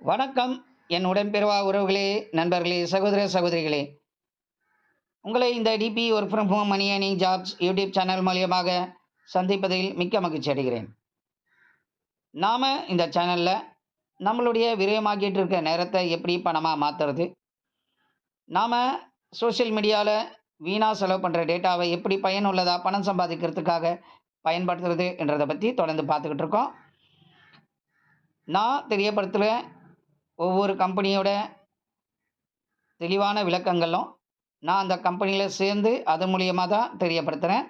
வணக்கம் என் உடன்பிறவா உறவுகளே நண்பர்களே சகோதர சகோதரிகளே. உங்களை இந்த DP work from home money earning jobs YouTube channel மூலியமாக சந்திப்பதில் மிக்க மகிழ்ச்சி அடைகிறேன். நாம் இந்த சேனலில் நம்மளுடைய விரயமாக்கிட்டு இருக்க நேரத்தை எப்படி பணமாக மாற்றுறது நாம் சோஷியல் மீடியாவில் வீணாக செலவு பண்ணுற டேட்டாவை எப்படி பயனுள்ளதாக பணம் சம்பாதிக்கிறதுக்காக பயன்படுத்துறது என்றதை பற்றி தொடர்ந்து பார்த்துக்கிட்டு இருக்கோம். நான் தெரியப்படுத்துகிற ஒவ்வொரு கம்பெனியோட தெளிவான விளக்கங்களும் நான் அந்த கம்பெனியில் சேர்ந்து அது மூலியமாக தான் தெரியப்படுத்துகிறேன்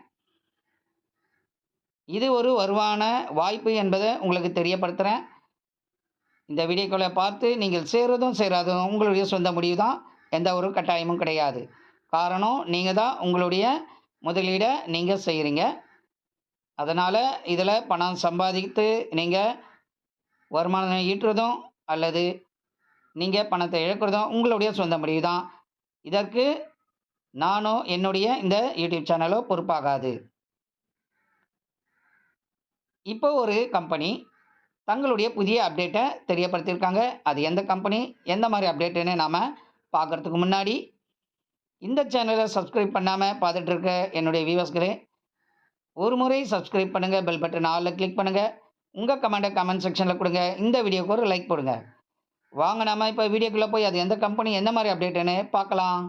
இது ஒரு வருமான வாய்ப்பு என்பதை உங்களுக்கு தெரியப்படுத்துகிறேன் இந்த வீடியோக்களை பார்த்து நீங்கள் சேருவதும் சேராதும் உங்களுடைய சொந்த முடிவு தான். எந்த ஒரு கட்டாயமும் கிடையாது. காரணம் நீங்கள் தான் உங்களுடைய முதலீடை நீங்கள் செய்கிறீங்க அதனால் இதில் பணம் சம்பாதித்து நீங்கள் வருமானம் ஈட்டுறதும் அல்லது நீங்கள் பணத்தை இழக்கிறதும் உங்களுடைய சொந்த முடிவு தான் இதற்கு நானோ என்னுடைய இந்த யூடியூப் சேனலோ பொறுப்பாகாது. இப்போ ஒரு கம்பெனி தங்களுடைய புதிய அப்டேட்டை தெரியப்படுத்தியிருக்காங்க. அது எந்த கம்பெனி எந்த மாதிரி அப்டேட்டுன்னு நாம் பார்க்குறதுக்கு முன்னாடி இந்த சேனலை சப்ஸ்கிரைப் பண்ணாமல் பார்த்துட்டு இருக்க என்னுடைய வியூவர்ஸ்களே ஒரு முறை சப்ஸ்கிரைப் பண்ணுங்கள் பெல் பட்டன் ஆலில் கிளிக் பண்ணுங்கள் உங்கள் கமெண்ட்டை கமெண்ட் செக்ஷனில் கொடுங்க. இந்த வீடியோக்கு ஒரு லைக் போடுங்க. வாங்க நாம இப்போ வீடியோக்குள்ளே போய் அது எந்த கம்பெனி எந்த மாதிரி அப்டேட்டுன்னு பார்க்கலாம்.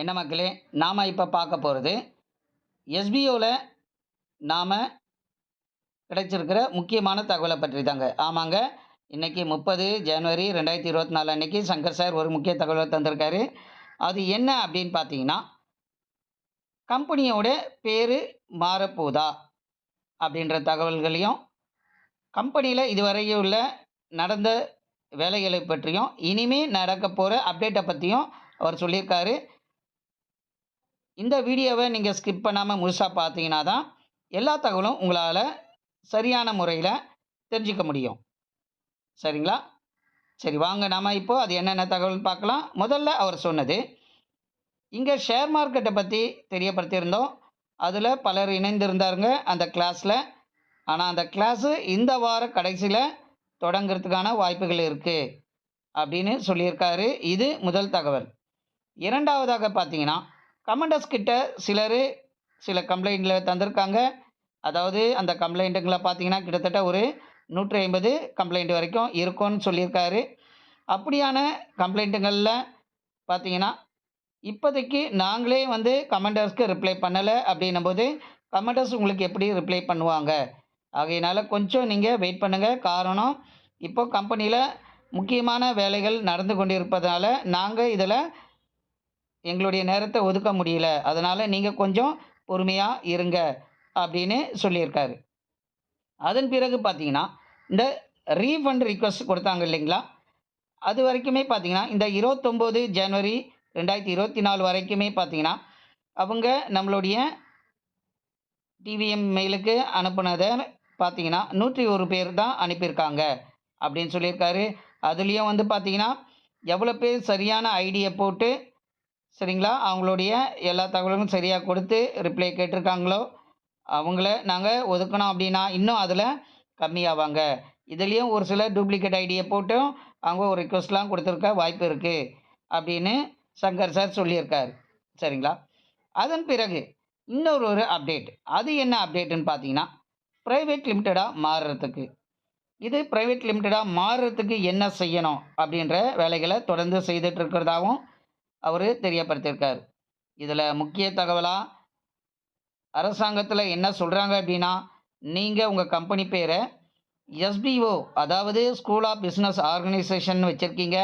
என்ன மக்களே நாம் இப்போ பார்க்க போகிறது எஸ்பிஓவில் நாம் கிடைச்சிருக்கிற முக்கியமான தகவலை பற்றி தாங்க ஆமாங்க இன்றைக்கி முப்பது ஜனவரி ரெண்டாயிரத்தி இருபத்தி நாலு அன்றைக்கி சங்கர் சார் ஒரு முக்கிய தகவலை தந்திருக்காரு. அது என்ன அப்படின்னு பார்த்தீங்கன்னா கம்பெனியோட பேர் மாறப்போதா அப்படின்ற தகவல்களையும் கம்பெனியில் இதுவரையும் உள்ள நடந்த வேலைகளை பற்றியும் இனிமேல் நடக்க போகிற அப்டேட்டை பற்றியும் அவர் சொல்லியிருக்காரு. இந்த வீடியோவை நீங்கள் ஸ்கிப் பண்ணாமல் முழுசாக பார்த்தீங்கன்னா தான் எல்லா தகவலும் உங்களால் சரியான முறையில் தெரிஞ்சுக்க முடியும். சரிங்களா? சரி வாங்க. நாம் இப்போ அது என்னென்ன தகவல் பார்க்கலாம். முதல்ல அவர் சொன்னது இங்கே ஷேர் மார்க்கெட்டை பற்றி தெரியப்படுத்தியிருந்தோம். அதில் பலர் இணைந்திருந்தாருங்க. அந்த கிளாஸில் ஆனால் அந்த கிளாஸு இந்த வார கடைசியில் தொடங்கிறதுக்கான வாய்ப்புகள் இருக்குது அப்படின்னு சொல்லியிருக்காரு. இது முதல் தகவல். இரண்டாவதாக பார்த்தீங்கன்னா கமெண்டர்ஸ் கிட்ட சிலர் சில கம்ப்ளைண்ட்டில் தந்திருக்காங்க. அதாவது அந்த கம்ப்ளைண்ட்டுங்களை பார்த்தீங்கன்னா கிட்டத்தட்ட ஒரு நூற்றி ஐம்பது கம்ப்ளைண்ட் வரைக்கும் இருக்கும்னு சொல்லியிருக்காரு. அப்படியான கம்ப்ளைண்ட்டுங்களில் பார்த்தீங்கன்னா இப்போதைக்கு நாங்களே வந்து கமெண்டர்ஸ்க்கு ரிப்ளை பண்ணலை அப்படின்னும் போது கமெண்டர்ஸ் உங்களுக்கு எப்படி ரிப்ளை பண்ணுவாங்க? ஆகையினால் கொஞ்சம் நீங்கள் வெயிட் பண்ணுங்கள் காரணம் இப்போ கம்பெனியில் முக்கியமான வேலைகள் நடந்து கொண்டிருப்பதனால நாங்கள் இதில் எங்களுடைய நேரத்தை ஒதுக்க முடியல. அதனால் நீங்கள் கொஞ்சம் பொறுமையாக இருங்க அப்படின்னு சொல்லியிருக்காரு. அதன் பிறகு பார்த்தீங்கன்னா இந்த ரீஃபண்ட் ரிக்வஸ்ட் கொடுத்தாங்க இல்லைங்களா? அது வரைக்குமே பார்த்தீங்கன்னா இந்த இருபத்தொம்போது ஜனவரி ரெண்டாயிரத்தி இருபத்தி நாலு வரைக்குமே பார்த்தீங்கன்னா அவங்க நம்மளுடைய டிவிஎம் மெயிலுக்கு அனுப்புனதை பார்த்தீங்கன்னா நூற்றி ஒரு பேர் தான் அனுப்பியிருக்காங்க அப்படின்னு சொல்லியிருக்காரு. அதுலேயும் வந்து பார்த்தீங்கன்னா எவ்வளோ பேர் சரியான ஐடியை போட்டு சரிங்களா? அவங்களுடைய எல்லா தகவலும் சரியாக கொடுத்து ரிப்ளை கேட்டிருக்காங்களோ அவங்கள நாங்கள் ஒதுக்கணும் அப்படின்னா இன்னும் அதில் கம்மியாவாங்க. இதுலேயும் ஒரு சில டூப்ளிகேட் ஐடியை போட்டும் அவங்க ஒரு ரிக்வஸ்ட்லாம் கொடுத்துருக்க வாய்ப்பு இருக்குது அப்படின்னு சங்கர் சார் சொல்லியிருக்கார். சரிங்களா? அதன் பிறகு இன்னொரு ஒரு அப்டேட் அது என்ன அப்டேட்டுன்னு பார்த்தீங்கன்னா ப்ரைவேட் லிமிட்டடாக மாறுறதுக்கு. இது ப்ரைவேட் லிமிட்டடாக மாறுறதுக்கு என்ன செய்யணும் அப்படின்ற வேலைகளை தொடர்ந்து செய்துட்டு இருக்கிறதாகவும் அவர் தெரியப்படுத்தியிருக்கார். இதில் முக்கிய தகவலாக அரசாங்கத்தில் என்ன சொல்கிறாங்க அப்படின்னா நீங்கள் உங்கள் கம்பெனி பேரை எஸ்பிஓ அதாவது ஸ்கூல் ஆஃப் பிஸ்னஸ் ஆர்கனைசேஷன் வச்சுருக்கீங்க.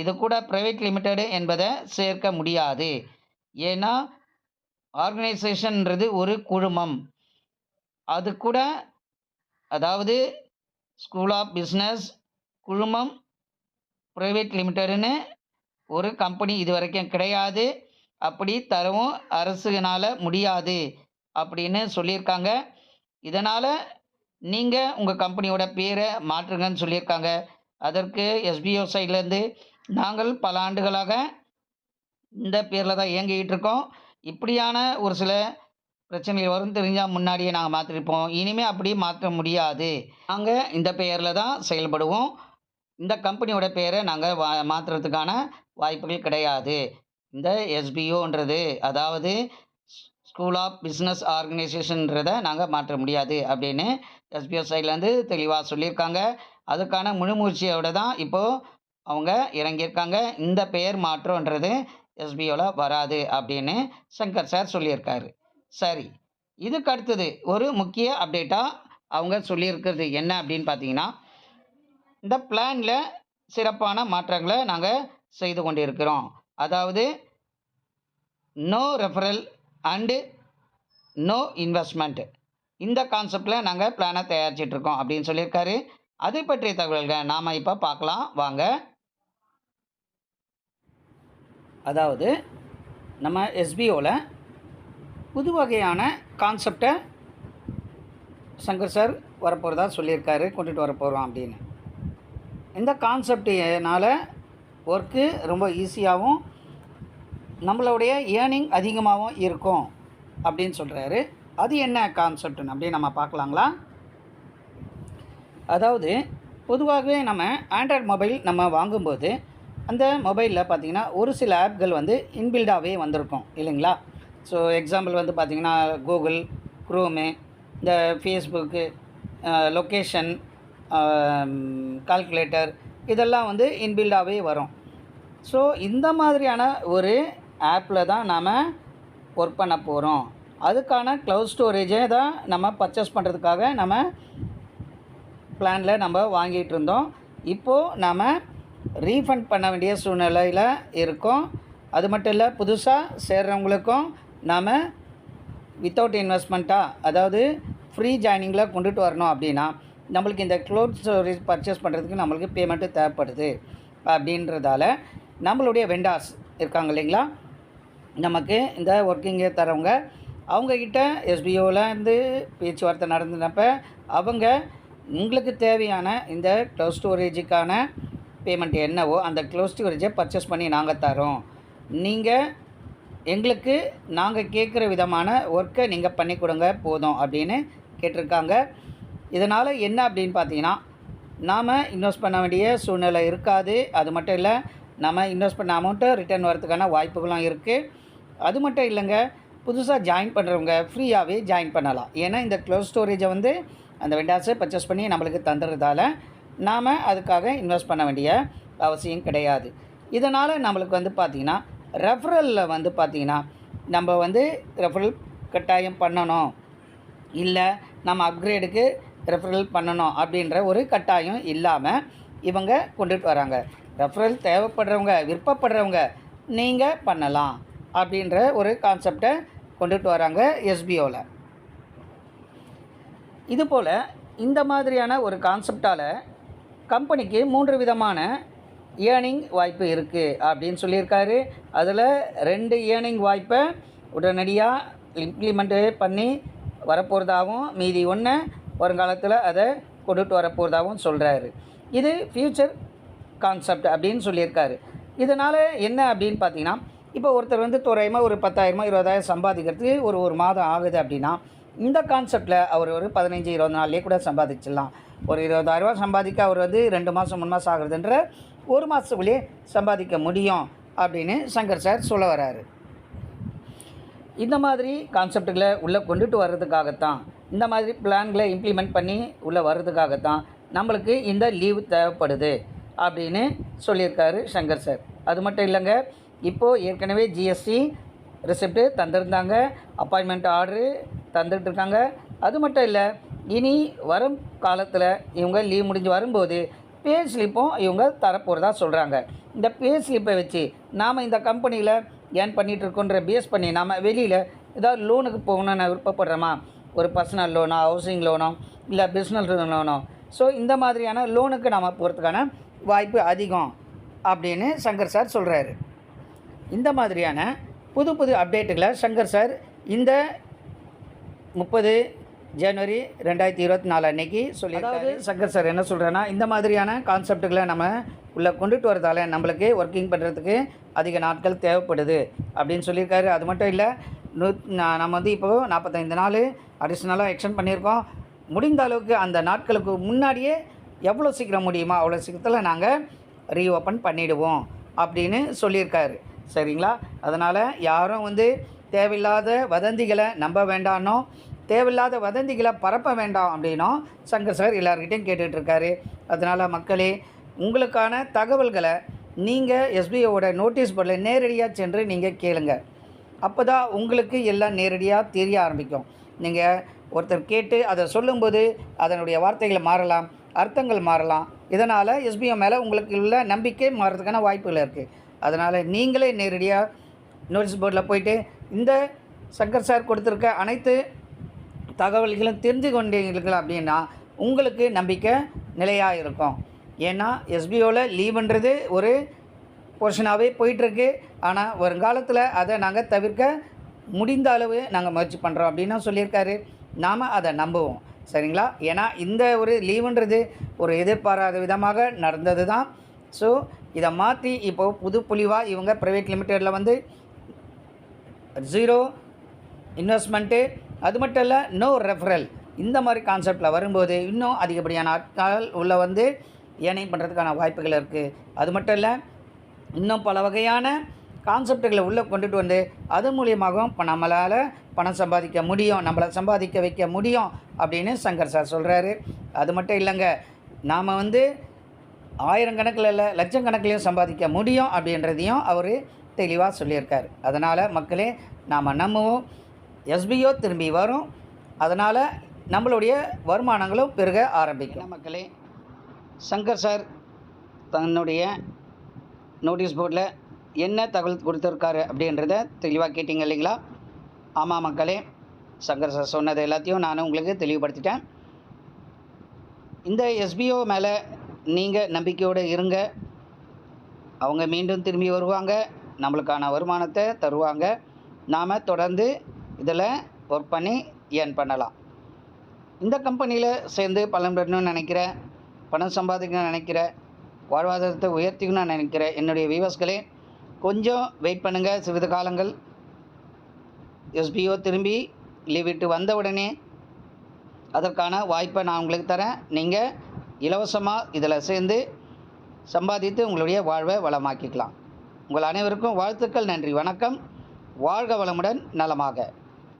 இது கூட ப்ரைவேட் லிமிட்டடு என்பதை சேர்க்க முடியாது. ஏன்னா ஆர்கனைசேஷன்ன்றது ஒரு குழுமம். அது கூட அதாவது ஸ்கூல் ஆஃப் பிஸ்னஸ் குழுமம் ப்ரைவேட் லிமிட்டடுன்னு ஒரு கம்பெனி இது வரைக்கும் கிடையாது. அப்படி தரவும் அரசுனால் முடியாது அப்படின்னு சொல்லியிருக்காங்க. இதனால் நீங்கள் உங்கள் கம்பெனியோட பேரை மாற்றுங்கன்னு சொல்லியிருக்காங்க. அதற்கு எஸ்பிஓ சைட்லேருந்து நாங்கள் பல ஆண்டுகளாக இந்த பேரில் தான் இயங்கிக்கிட்டு இருக்கோம். இப்படியான ஒரு சில பிரச்சனைகள் வரும் தெரிஞ்சால் முன்னாடியே நாங்கள் மாற்றிருப்போம் இனிமேல் அப்படி மாற்ற முடியாது. நாங்கள் இந்த பெயரில் தான் செயல்படுவோம். இந்த கம்பெனியோட பெயரை நாங்கள் வா மாற்றுறதுக்கான வாய்ப்புகள் கிடையாது. இந்த எஸ்பிஓன்றது அதாவது ஸ்கூல் ஆஃப் பிஸ்னஸ் ஆர்கனைசேஷன்றதை நாங்கள் மாற்ற முடியாது அப்படின்னு எஸ்பிஓ சைட்லேருந்து தெளிவாக சொல்லியிருக்காங்க. அதுக்கான முழுமூச்சியோட தான் இப்போது அவங்க இறங்கியிருக்காங்க. இந்த பெயர் மாற்றம்ன்றது எஸ்பிஓவில் வராது அப்படின்னு சங்கர் சார் சொல்லியிருக்காரு. சரி. இதுக்கு அடுத்தது ஒரு முக்கிய அப்டேட்டாக அவங்க சொல்லியிருக்கிறது என்ன அப்படின்னு பார்த்தீங்கன்னா இந்த பிளானில் சிறப்பான மாற்றங்களை நாங்கள் செய்து கொண்டிருக்கிறோம். அதாவது no referral and no investment இந்த கான்செப்டில் நாங்கள் பிளானை தயாரிச்சிட்ருக்கோம் அப்படின்னு சொல்லியிருக்காரு. அதை பற்றிய தகவல்கள் நாம் இப்போ பார்க்கலாம். வாங்க. அதாவது நம்ம எஸ்பிஓவில் புது வகையான கான்செப்டை சங்கர் சார் வரப்போகிறதா சொல்லியிருக்காரு. கொண்டுட்டு வரப்போகிறோம் அப்படின்னு. இந்த கான்செப்டினால் ஒர்க்கு ரொம்ப ஈஸியாகவும் நம்மளுடைய ஏர்னிங் அதிகமாகவும் இருக்கும் அப்படின்னு சொல்கிறாரு அது என்ன கான்செப்ட்னு அப்படின்னு நம்ம பார்க்கலாங்களா? அதாவது பொதுவாகவே நம்ம ஆண்ட்ராய்ட் மொபைல் நம்ம வாங்கும்போது அந்த மொபைலில் பார்த்திங்கன்னா ஒரு சில ஆப்கள் வந்து இன்பில்டாகவே வந்திருக்கும் இல்லைங்களா? ஸோ எக்ஸாம்பிள் வந்து பார்த்திங்கன்னா கூகுள் க்ரோமு இந்த ஃபேஸ்புக்கு லொக்கேஷன் கால்குலேட்டர் இதெல்லாம் வந்து இன்பில்டாகவே வரும். ஸோ இந்த மாதிரியான ஒரு ஆப்பில் தான் நாம் ஒர்க் பண்ண போகிறோம் அதுக்கான க்ளவுட் ஸ்டோரேஜை தான் நம்ம பர்ச்சேஸ் பண்ணுறதுக்காக நம்ம பிளானில் நம்ம வாங்கிட்டு இருந்தோம். இப்போது நாம் ரீஃபண்ட் பண்ண வேண்டிய சூழ்நிலையில் இருக்கோம். அது மட்டும் இல்லை புதுசாக சேர்கிறவங்களுக்கும் நாம் வித்தவுட் இன்வெஸ்ட்மெண்ட்டாக அதாவது ஃப்ரீ ஜாயினிங்கில் கொண்டுட்டு வரணும் அப்படின்னா நம்மளுக்கு இந்த க்ளோத் ஸ்டோரேஜ் பர்ச்சேஸ் பண்ணுறதுக்கு நம்மளுக்கு பேமெண்ட்டு தேவைப்படுது. அப்படின்றதால நம்மளுடைய வெண்டாஸ் இருக்காங்க இல்லைங்களா? நமக்கு இந்த ஒர்க்கிங்கே தரவங்க அவங்கக்கிட்ட எஸ்பிஓவிலேருந்து பேச்சுவார்த்தை நடந்தினப்ப அவங்க உங்களுக்கு தேவையான இந்த க்ளோஸ் ஸ்டோரேஜுக்கான பேமெண்ட் என்னவோ அந்த க்ளோஸ் ஸ்டோரேஜை பர்ச்சேஸ் பண்ணி நாங்கள் தரோம் நீங்கள் எங்களுக்கு நாங்கள் கேட்குற விதமான ஒர்க்கை நீங்கள் பண்ணி கொடுங்க போதும் அப்படின்னு கேட்டிருக்காங்க. இதனால் என்ன அப்படின்னு பார்த்தீங்கன்னா நாம் இன்வெஸ்ட் பண்ண வேண்டிய சூழ்நிலை இருக்காது. அது மட்டும் இல்லை நம்ம இன்வெஸ்ட் பண்ண அமௌண்ட்டை ரிட்டர்ன் வரதுக்கான வாய்ப்புகளும் இருக்குது அது மட்டும் இல்லைங்க புதுசாக ஜாயின் பண்ணுறவங்க ஃப்ரீயாகவே ஜாயின் பண்ணலாம். ஏன்னா இந்த க்ளோஸ் ஸ்டோரேஜை வந்து அந்த வெண்டாஸை பர்ச்சேஸ் பண்ணி நம்மளுக்கு தந்துடுறதால நாம் அதுக்காக இன்வெஸ்ட் பண்ண வேண்டிய அவசியம் கிடையாது. இதனால் நம்மளுக்கு வந்து பார்த்திங்கன்னா ரெஃபரலில் வந்து பார்த்திங்கன்னா நம்ம வந்து ரெஃபரல் கட்டாயம் பண்ணணும். இல்லை நம்ம அப்கிரேடுக்கு ரெஃபரல் பண்ணணும் அப்படின்ற ஒரு கட்டாயம் இல்லாமல் இவங்க கொண்டுட்டு வராங்க. ரெஃபரல் தேவைப்படுறவங்க விருப்பப்படுறவங்க நீங்கள் பண்ணலாம் அப்படின்ற ஒரு கான்செப்டை கொண்டுட்டு வராங்க எஸ்பிஓவில் இதுபோல் இந்த மாதிரியான ஒரு கான்செப்டால் கம்பெனிக்கு மூன்று விதமான ஏர்னிங் வாய்ப்பு இருக்குது அப்படின்னு சொல்லியிருக்காரு. அதில் ரெண்டு ஏர்னிங் வாய்ப்பை உடனடியாக இம்ப்ளிமெண்ட்டு பண்ணி வரப்போகிறதாகவும் மீதி ஒன்று வருங்காலத்தில் அதை கொண்டுட்டு வரப்போகிறதாகவும் சொல்கிறாரு இது ஃப்யூச்சர் கான்செப்ட் அப்படின்னு சொல்லியிருக்காரு. இதனால் என்ன அப்படின்னு பார்த்தீங்கன்னா இப்போ ஒருத்தர் வந்து தோராயமாக ஒரு பத்தாயிரமோ இருபதாயிரம் சம்பாதிக்கிறதுக்கு ஒரு ஒரு மாதம் ஆகுது அப்படின்னா இந்த கான்செப்டில் அவர் ஒரு பதினஞ்சு இருபது நாள்லேயே கூட சம்பாதிச்சிடலாம். ஒரு இருபதாயிரரூபா சம்பாதிக்க அவர் வந்து ரெண்டு மாதம் மூணு மாதம் ஆகுறதுன்ற ஒரு மாதத்துக்குள்ளேயே சம்பாதிக்க முடியும் அப்படின்னு சங்கர் சார் சொல்ல வராரு. இந்த மாதிரி கான்செப்டுகளை உள்ளே கொண்டுட்டு வர்றதுக்காகத்தான் இந்த மாதிரி பிளான்களை இம்ப்ளிமெண்ட் பண்ணி உள்ளே வர்றதுக்காகத்தான் நம்மளுக்கு இந்த லீவு தேவைப்படுது அப்படின்னு சொல்லியிருக்காரு சங்கர் சார். அது மட்டும் இல்லைங்க இப்போது ஏற்கனவே ஜிஎஸ்டி ரிசிப்ட்டு தந்திருந்தாங்க அப்பாயின்மெண்ட் ஆர்டரு தந்துட்டுருக்காங்க அது மட்டும் இல்லை இனி வரும் காலத்தில் இவங்க லீவ் முடிஞ்சு வரும்போது பே ஸ்லிப்பும் இவங்க தரப்போகிறதா சொல்கிறாங்க இந்த பே ஸ்லிப்பை வச்சு நாம் இந்த கம்பெனியில் ஏர்ன் பண்ணிகிட்ருக்கோன்ற பேஸ் பண்ணி நாம் வெளியில் ஏதாவது லோனுக்கு போகணும்னு விருப்பப்படுறோமா ஒரு பர்சனல் லோனோ ஹவுசிங் லோனோ இல்லை பிஸ்னஸ் லோனோ ஸோ இந்த மாதிரியான லோனுக்கு நாம் போகிறதுக்கான வாய்ப்பு அதிகம் அப்படின்னு சங்கர் சார் சொல்கிறாரு இந்த மாதிரியான புது புது அப்டேட்டுகளை சங்கர் சார் இந்த முப்பது ஜனவரி ரெண்டாயிரத்தி இருபத்தி நாலு அன்னைக்கு சொல்லி அதாவது சங்கர் சார் என்ன சொல்கிறேன்னா இந்த மாதிரியான கான்செப்டுகளை நம்ம உள்ளே கொண்டுட்டு வரதால நம்மளுக்கு ஒர்க்கிங் பண்ணுறதுக்கு அதிக நாட்கள் தேவைப்படுது அப்படின்னு சொல்லியிருக்காரு. அது மட்டும் இல்லை நூ நம்ம வந்து இப்போது நாற்பத்தைந்து நாள் அடிஷ்னலாக எக்ஸ்டெண்ட் பண்ணியிருக்கோம். முடிந்த அளவுக்கு அந்த நாட்களுக்கு முன்னாடியே எவ்வளோ சீக்கிரம் முடியுமோ அவ்வளோ சீக்கிரத்தில் நாங்கள் ரீஓப்பன் பண்ணிவிடுவோம் அப்படின்னு சொல்லியிருக்காரு. சரிங்களா? அதனால் யாரும் வந்து தேவையில்லாத வதந்திகளை நம்ப வேண்டானோ தேவையில்லாத வதந்திகளை பரப்ப வேண்டாம் அப்படின்னும் சங்கர் சார் எல்லார்கிட்டையும் கேட்டுட்டு இருக்காரு அதனால் மக்களே உங்களுக்கான தகவல்களை நீங்கள் எஸ்பிஐயோட நோட்டீஸ் போர்டில் நேரடியாக சென்று நீங்கள் கேளுங்க. அப்போ தான் உங்களுக்கு எல்லாம் நேரடியாக தெரிய ஆரம்பிக்கும். நீங்கள் ஒருத்தர் கேட்டு அதை சொல்லும்போது அதனுடைய வார்த்தைகள் மாறலாம் அர்த்தங்கள் மாறலாம். இதனால் எஸ்பிஐ மேலே உங்களுக்கு உள்ள நம்பிக்கை மாறுறதுக்கான வாய்ப்புகள் இருக்குது அதனால் நீங்களே நேரடியாக நோட்டீஸ் போர்டில் போயிட்டு இந்த சங்கர் சார் கொடுத்துருக்க அனைத்து தகவல்களும் தெரிஞ்சு கொண்டீர்கள் அப்படின்னா உங்களுக்கு நம்பிக்கை நிலையாக இருக்கும். ஏன்னா எஸ்பிஓவில் லீவுன்றது ஒரு போர்ஷனாகவே போயிட்டுருக்கு. ஆனால் வருங்காலத்தில் அதை நாங்கள் தவிர்க்க முடிந்த அளவு நாங்கள் முயற்சி பண்ணுறோம் அப்படின்னு சொல்லியிருக்காரு. நாம் அதை நம்புவோம். சரிங்களா? ஏன்னா இந்த ஒரு லீவுன்றது ஒரு எதிர்பாராத விதமாக நடந்தது தான். ஸோ இதை மாற்றி இப்போது புது புலிவாக இவங்க ப்ரைவேட் லிமிட்டெடில் வந்து ஜீரோ இன்வெஸ்ட்மெண்ட்டு அது மட்டும் இல்லை நோ ரெஃபரல் இந்த மாதிரி கான்செப்டில் வரும்போது இன்னும் அதிகப்படியான ஆட்கள் உள்ள வந்து ஏனையும் பண்ணுறதுக்கான வாய்ப்புகள் இருக்குது அது மட்டும் இல்லை இன்னும் பல வகையான கான்செப்டுகளை உள்ளே கொண்டுட்டு வந்து அது மூலியமாகவும் இப்போ நம்மளால் பணம் சம்பாதிக்க முடியும் நம்மளை சம்பாதிக்க வைக்க முடியும் அப்படின்னு சங்கர் சார் சொல்கிறாரு அது மட்டும் இல்லைங்க நாம் வந்து ஆயிரக்கணக்கில் இல்லை லட்சக்கணக்கிலையும் சம்பாதிக்க முடியும் அப்படின்றதையும் அவர் தெளிவாக சொல்லியிருக்கார். அதனால் மக்களே நாம் நம்புவோம். எஸ்பிஓ திரும்பி வரும். அதனால் நம்மளுடைய வருமானங்களும் பெருக ஆரம்பிக்கும். மக்களே சங்கர் சார் தன்னுடைய நோட்டீஸ் போர்டில் என்ன தகவல் கொடுத்துருக்காரு அப்படின்றத தெளிவாக கேட்டிங்க இல்லைங்களா? ஆமாம் மக்களே சங்கர் சார் சொன்னது எல்லாத்தையும் நான் உங்களுக்கு தெளிவுபடுத்திட்டேன். இந்த எஸ்பிஓ மேலே நீங்கள் நம்பிக்கையோடு இருங்க. அவங்க மீண்டும் திரும்பி வருவாங்க. நம்மளுக்கான வருமானத்தை தருவாங்க. நாம் தொடர்ந்து இதில் ஒர்க் பண்ணி ஏர்ன் பண்ணலாம். இந்த கம்பெனியில் சேர்ந்து பலன் பெறணும்னு நினைக்கிறேன். பணம் சம்பாதிக்கணும்னு நினைக்கிறேன். வாழ்வாதாரத்தை உயர்த்திக்கணும்னு நினைக்கிறேன். என்னுடைய வியூவர்ஸ்களே கொஞ்சம் வெயிட் பண்ணுங்கள் சிறிது காலங்கள். எஸ்பிஓ திரும்பி லீவ் விட்டு வந்த உடனே அதற்கான வாய்ப்பை நான் உங்களுக்கு தரேன். நீங்கள் இலவசமாக இதில் சேர்ந்து சம்பாதித்து உங்களுடைய வாழ்வை வளமாக்கிக்கலாம். உங்கள் அனைவருக்கும் வாழ்த்துக்கள் நன்றி வணக்கம். வாழ்க வளமுடன் நலமாக.